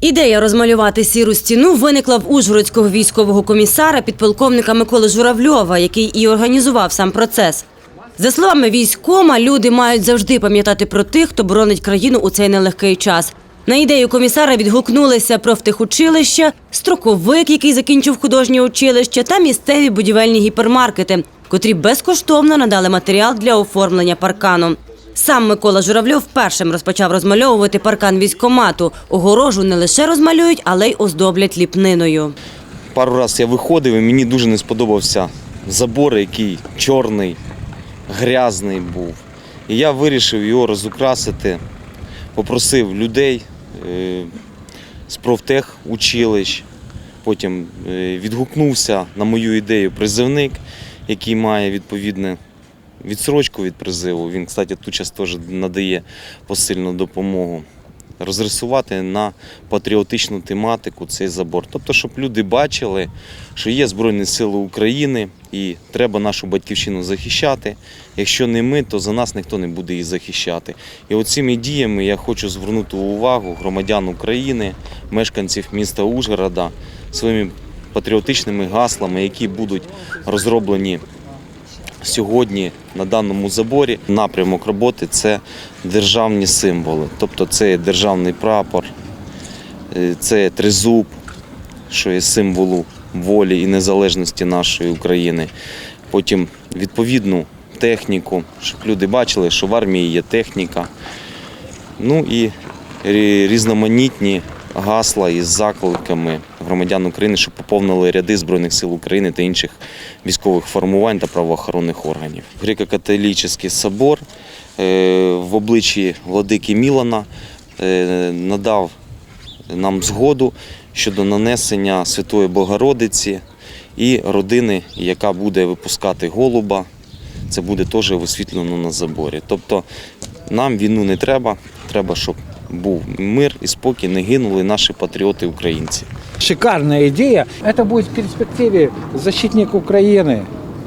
Ідея розмалювати сіру стіну виникла в Ужгородського військового комісара підполковника Миколи Журавльова, який і організував сам процес. За словами військома, люди мають завжди пам'ятати про тих, хто боронить країну у цей нелегкий час. На ідею комісара відгукнулися профтехучилища, строковик, який закінчив художнє училище, та місцеві будівельні гіпермаркети, котрі безкоштовно надали матеріал для оформлення паркану. Сам Микола Журавльов першим розпочав розмальовувати паркан військомату. Огорожу не лише розмалюють, але й оздоблять ліпниною. Пару разів я виходив і мені дуже не сподобався забор, який чорний, грязний був. І я вирішив його розукрасити, попросив людей е, з профтех училищ. Потім е, відгукнувся на мою ідею призивник, який має відповідне відсрочку від призиву. Він, кстати, тут час теж надає посильну допомогу. Розрисувати на патріотичну тематику цей забор. Тобто, щоб люди бачили, що є Збройні Сили України і треба нашу батьківщину захищати. Якщо не ми, то за нас ніхто не буде її захищати. І оціми діями я хочу звернути увагу громадян України, мешканців міста Ужгорода своїми патріотичними гаслами, які будуть розроблені сьогодні на даному заборі напрямок роботи це державні символи. Тобто це державний прапор, е, це тризуб, що є символу волі і незалежності нашої України. Потім відповідну техніку, щоб люди бачили, що в армії є техніка. Ну і різноманітні гасла із закликами громадян України, щоб поповнили ряди Збройних сил України та інших військових формувань та правоохоронних органів. Греко-католічний собор е, в обличчі владики Мілана е, надав нам згоду щодо нанесення Святої Богородиці і родини, яка буде випускати голуба. Це буде теж висвітлено на заборі. Тобто нам війну не треба, треба, щоб був мир і спокій, не гинули наші патріоти українці. Шикарная идея. Это будет в перспективе защитник Украины.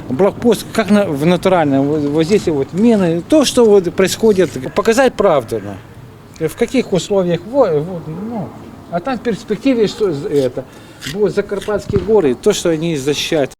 Блокпост, как на, в натуральном, вот, вот здесь вот мины, то, что вот происходит, показать правду. В каких условиях, вот, вот, ну, а там в перспективе, что это, будут Закарпатские горы, то, что они защищают.